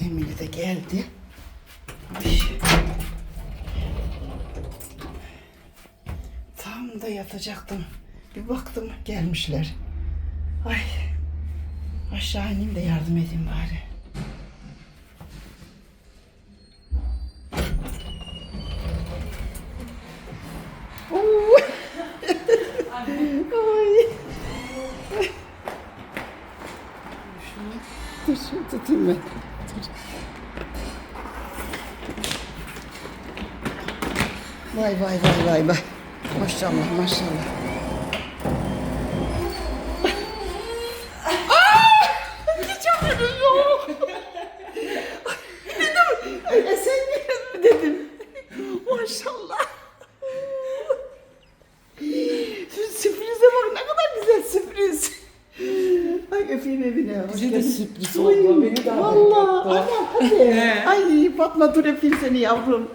Emine de geldi. Tam da yatacaktım. Bir baktım gelmişler. Ay. Aşağı ineyim de yardım edeyim bari. Oo. Ay. Şunu, dur şunu tutayım ben. Vay vay vay vay vay. Maşallah maşallah. Hiç haberim yok. dedim. E sen mi dedim. Maşallah. Şu sürprize bak ne kadar güzel sürpriz. Ay öpeyim evine. Hoş Bize de sürpriz oldu, beni de yoktu. anam hadi. Ay Fatma dur öpeyim seni yavrum.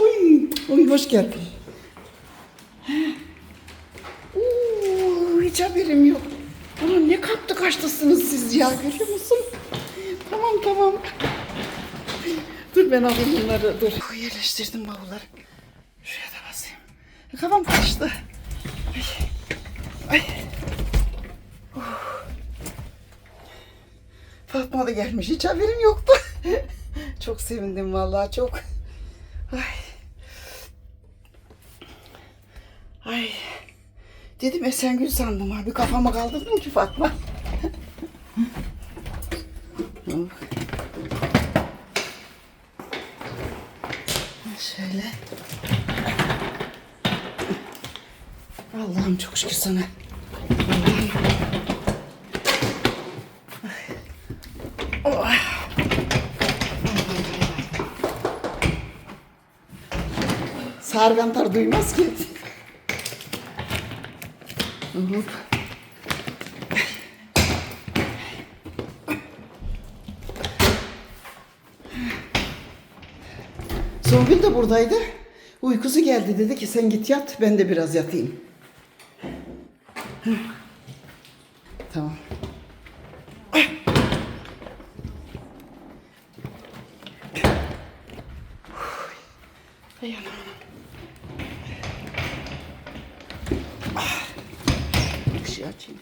Oy, oy hoş geldin. Oo, hiç haberim yok. Ulan ne kaptı kaçtasınız siz ya görüyor musun? Tamam tamam. Dur ben alayım bunları dur. Oy, yerleştirdim bavulları. Şuraya da basayım. Kafam kaçtı. Ay. Ay. Fatma da gelmiş. Hiç haberim yoktu. çok sevindim vallahi çok. Ay. Ay. Dedim Esengül sandım abi. Kafama kaldırdım ki Fatma. Şöyle. Allah'ım çok şükür sana. Allah'ım. Oh. Sargantar duymaz ki. Songül de buradaydı. Uykusu geldi dedi ki sen git yat ben de biraz yatayım. Tamam. Ay anam. Ah. Işığı açayım.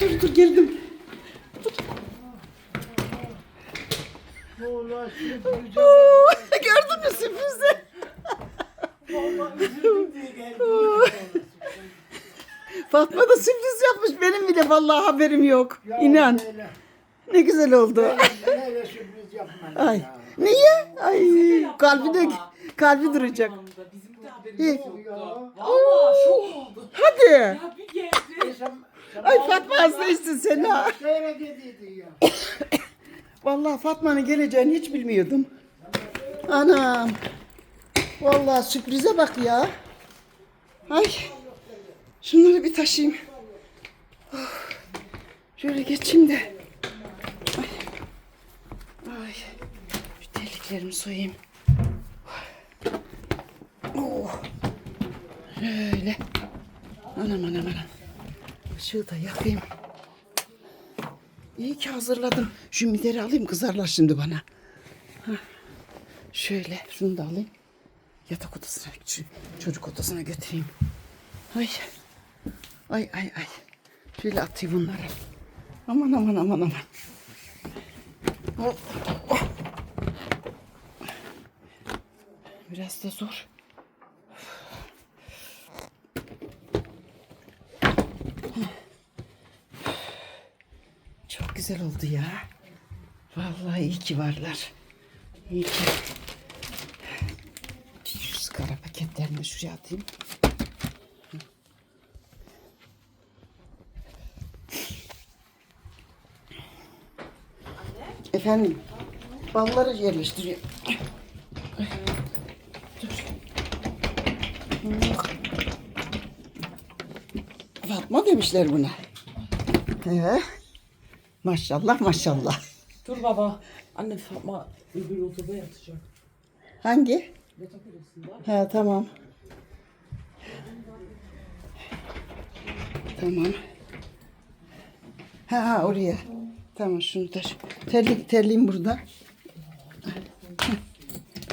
Dur dur geldim. Gördün mü sürprizi? Vallahi üzüldüm diye geldim. Fatma da sürpriz yapmış benim bile vallahi haberim yok. Ya İnan. Öyle, Ne güzel oldu. öyle, öyle sürpriz yapma. Ay. ya. Niye? Ay kalbi de kalbi duracak. Bizim de İyi. haberimiz yoktu. Ya. Valla şok oldu. Hadi. Ya bir geldi. E Ay Fatma hasta içtin sen ha. Söyle dediydin ya. Vallahi Fatma'nın geleceğini hiç bilmiyordum. Anam. Vallahi sürprize bak ya. Ay. Şunları bir taşıyayım. Oh. Şöyle geçeyim de. Ay. Ay. Şu terliklerimi soyayım. Oh. Şöyle. Anam anam anam. Işığı da yakayım. İyi ki hazırladım. Şu mideri alayım kızarlar şimdi bana. Hah. Şöyle şunu da alayım. Yatak odasına, çocuk odasına götüreyim. Ay. Ay ay ay. Şöyle atayım bunları. Aman aman aman aman. Oh, oh. Biraz da zor. Çok güzel oldu ya. Vallahi iyi ki varlar. İyi ki. Şu sigara paketlerini şuraya atayım. Efendim, balları yerleştiriyor. Fatma demişler buna. Ee, maşallah maşallah. Dur baba. Anne Fatma öbür odada yatacak. Hangi? Yatak odasında. Ha tamam. Tamam. Ha, ha oraya. Tamam şunu da. Terlik, terliğim burada.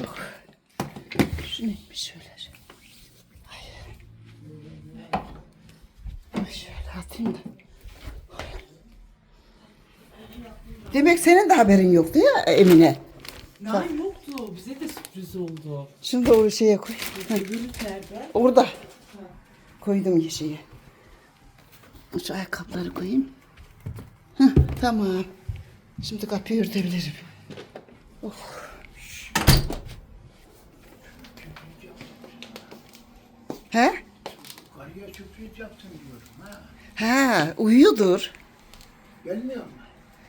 Oh. Şu neymiş şöyle. Ay. Ay şöyle atayım da. Demek senin de haberin yoktu ya Emine. Naim yoktu. Bize de sürpriz oldu. Şunu da o şeye koy. Öbürü nerede? Orada. Koydum yeşeği. Şu ayakkabıları koyayım. Tamam. Şimdi kapıyı örtebilirim. Of. He? Karıya sürpriz yaptın diyorum ha. Ha, uyuyordur. Gelmiyor mu?